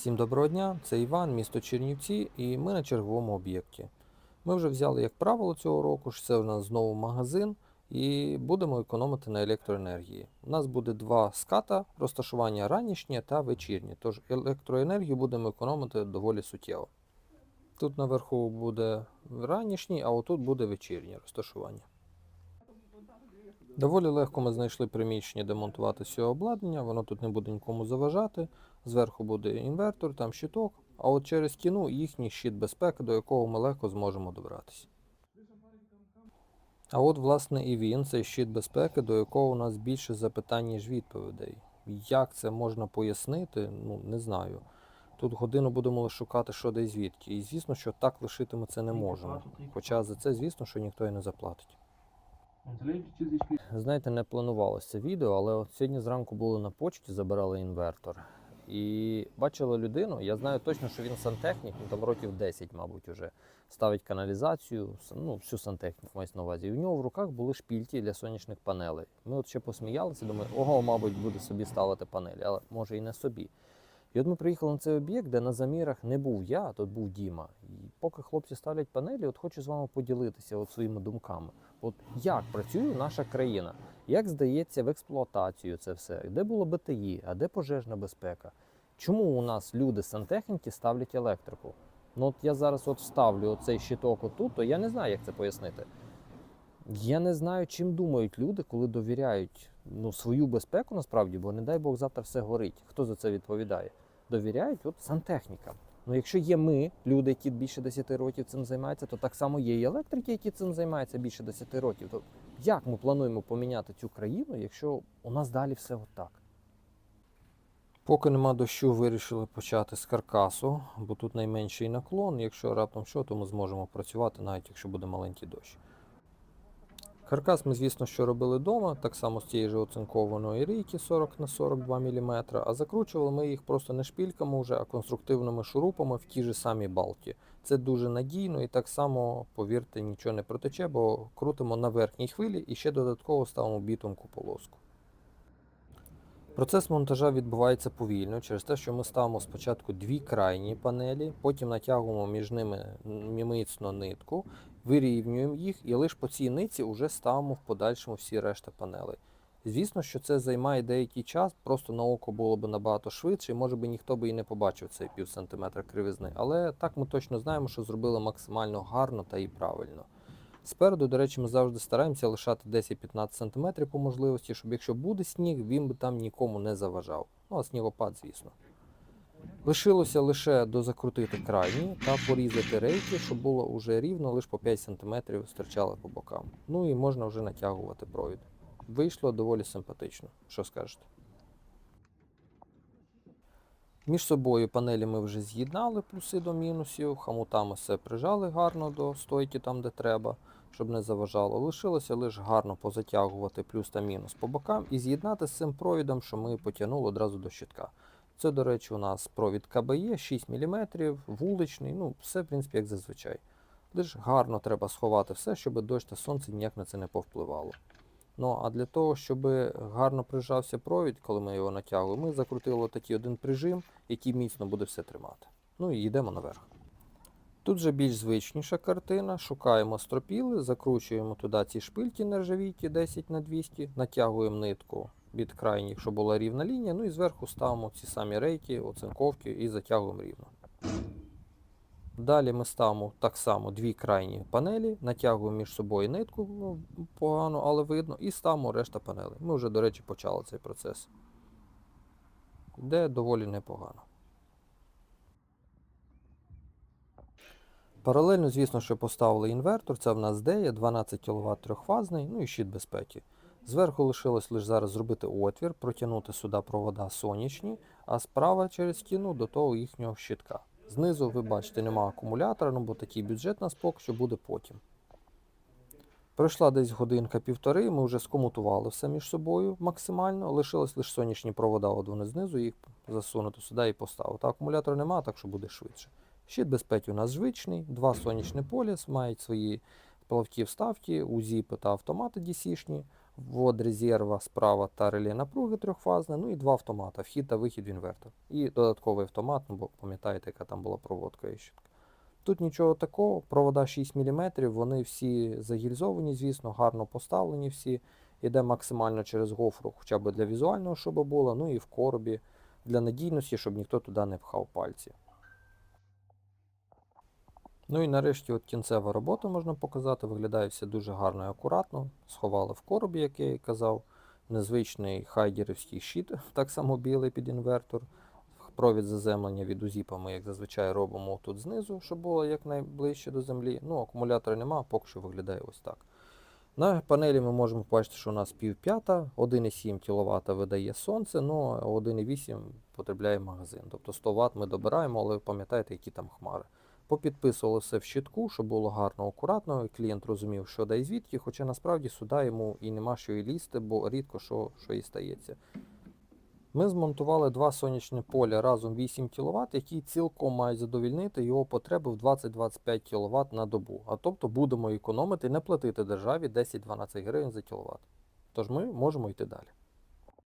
Всім доброго дня, це Іван, місто Чернівці, і ми на черговому об'єкті. Ми вже взяли як правило цього року, що це у нас знову магазин, і будемо економити на електроенергії. У нас буде два ската, розташування ранішнє та вечірнє, тож електроенергію будемо економити доволі суттєво. Тут наверху буде ранішній, а отут буде вечірнє розташування. Доволі легко ми знайшли приміщення, де монтувати все обладнання, воно тут не буде нікому заважати. Зверху буде інвертор, там щиток, а от через стіну їхній щит безпеки, до якого ми легко зможемо добратися. А от, власне, і він, цей щит безпеки, до якого у нас більше запитань, ніж відповідей. Як це можна пояснити, ну не знаю. Тут годину будемо шукати, що де і звідки. І звісно, що так лишити ми це не можемо. Хоча за це, звісно, що ніхто і не заплатить. Знаєте, не планувалося відео, але от сьогодні зранку були на почті, забирали інвертор. І бачили людину, я знаю точно, що він сантехнік, ну там років 10, мабуть, уже ставить каналізацію, ну, всю сантехніку мається на увазі. І в нього в руках були шпільки для сонячних панелей. Ми от ще посміялися, думаю, ого, мабуть, буде собі ставити панелі, але може і не собі. І от ми приїхали на цей об'єкт, де на замірах не був я, а тут був Діма. І поки хлопці ставлять панелі, от хочу з вами поділитися от своїми думками. От як працює наша країна, як здається в експлуатацію це все, де було БТІ, а де пожежна безпека? Чому у нас люди сантехніки ставлять електрику? Ну от я зараз от вставлю цей щиток отут, то я не знаю, як це пояснити. Я не знаю, чим думають люди, коли довіряють ну, свою безпеку насправді, бо не дай Бог завтра все горить. Хто за це відповідає? Довіряють от сантехнікам. Ну, якщо є ми, люди, які більше 10 років цим займаються, то так само є і електрики, які цим займаються більше 10 років. То як ми плануємо поміняти цю країну, якщо у нас далі все отак? Поки нема дощу, вирішили почати з каркасу, бо тут найменший наклон. Якщо раптом що, то ми зможемо працювати, навіть якщо буде маленький дощ. Каркас ми, звісно, що робили вдома, так само з тієї ж оцинкованої рійки 40 на 42 мм, а закручували ми їх просто не шпільками вже, а конструктивними шурупами в ті ж самі балки. Це дуже надійно і так само, повірте, нічого не протече, бо крутимо на верхній хвилі і ще додатково ставимо бітумку полоску. Процес монтажа відбувається повільно через те, що ми ставимо спочатку дві крайні панелі, потім натягуємо між ними міцно нитку, вирівнюємо їх і лише по цій нитці вже ставимо в подальшому всі решта панелей. Звісно, що це займає деякий час, просто на око було б набагато швидше, і може би ніхто би і не побачив цей пів сантиметра кривизни. Але так ми точно знаємо, що зробили максимально гарно та і правильно. Спереду, до речі, ми завжди стараємося лишати 10-15 см по можливості, щоб якщо буде сніг, він би там нікому не заважав. Ну, а снігопад, звісно. Лишилося лише дозакрутити крайні та порізати рейки, щоб було уже рівно, лише по 5 см стирчало по бокам. Ну і можна вже натягувати провід. Вийшло доволі симпатично. Що скажете? Між собою панелі ми вже з'єднали плюси до мінусів, хамутами все прижали гарно до стойки там, де треба, щоб не заважало. Лишилося лише гарно позатягувати плюс та мінус по бокам і з'єднати з цим провідом, що ми потягнули одразу до щитка. Це, до речі, у нас провід КБЄ 6 мм, вуличний, ну все в принципі як зазвичай. Лише гарно треба сховати все, щоб дощ та сонце ніяк на це не повпливало. Ну а для того, щоб гарно прижався провід, коли ми його натягуємо, ми закрутили такий один прижим, який міцно буде все тримати. Ну і йдемо наверх. Тут же більш звичніша картина. Шукаємо стропіли, закручуємо туди ці шпильки нержавійки 10 на 200, натягуємо нитку від крайніх, щоб була рівна лінія, ну і зверху ставимо ці самі рейки, оцинковки і затягуємо рівно. Далі ми ставимо так само дві крайні панелі, натягуємо між собою нитку, ну, погано, але видно, і ставимо решта панелей. Ми вже, до речі, почали цей процес. Йде доволі непогано. Паралельно, звісно, що поставили інвертор. Це в нас DEA 12 кВт трьохфазний, ну і щит безпеки. Зверху лишилось лише зараз зробити отвір, протягнути сюди провода сонячні, а справа через стіну до того їхнього щитка. Знизу, ви бачите, нема акумулятора, ну бо такий бюджет на спок, що буде потім. Пройшла десь годинка-півтори, ми вже скомутували все між собою максимально. Лишилось лише сонячні провода, от вони знизу, їх засунути сюди і поставити. Акумулятора немає, так що буде швидше. Щит безпеки у нас звичний, два сонячні поліс, мають свої плавкі вставки, УЗІПи та автомати DC-шні. Ввод резерва справа та реле напруги трьохфазне, ну і два автомата, вхід та вихід в інвертор. І додатковий автомат, ну бо пам'ятаєте, яка там була проводка і щітка. Тут нічого такого, провода 6 мм, вони всі загільзовані, звісно, гарно поставлені всі. Іде максимально через гофру, хоча б для візуального, щоб було, ну і в коробі для надійності, щоб ніхто туди не пхав пальці. Ну і нарешті от кінцева робота можна показати. Виглядає все дуже гарно і акуратно. Сховали в коробі, як я і казав. Незвичний хайдерівський щит, так само білий під інвертор. Провід заземлення від узіпа ми, як зазвичай, робимо тут знизу, щоб було якнайближче до землі. Ну, акумулятора нема, поки що виглядає ось так. На панелі ми можемо побачити, що у нас пів п'ята, 1,7 кВт видає сонце, ну а 1,8 потребляє магазин. Тобто 100 Вт ми добираємо, але пам'ятаєте, які там хмари. Попідписували все в щитку, щоб було гарно, акуратно, і клієнт розумів, що да і звідки, хоча насправді сюди йому і нема що і лізти, бо рідко що, що і стається. Ми змонтували два сонячні поля разом 8 кВт, які цілком мають задовільнити його потреби в 20-25 кВт на добу. А тобто будемо економити і не платити державі 10-12 гривень за кВт. Тож ми можемо йти далі.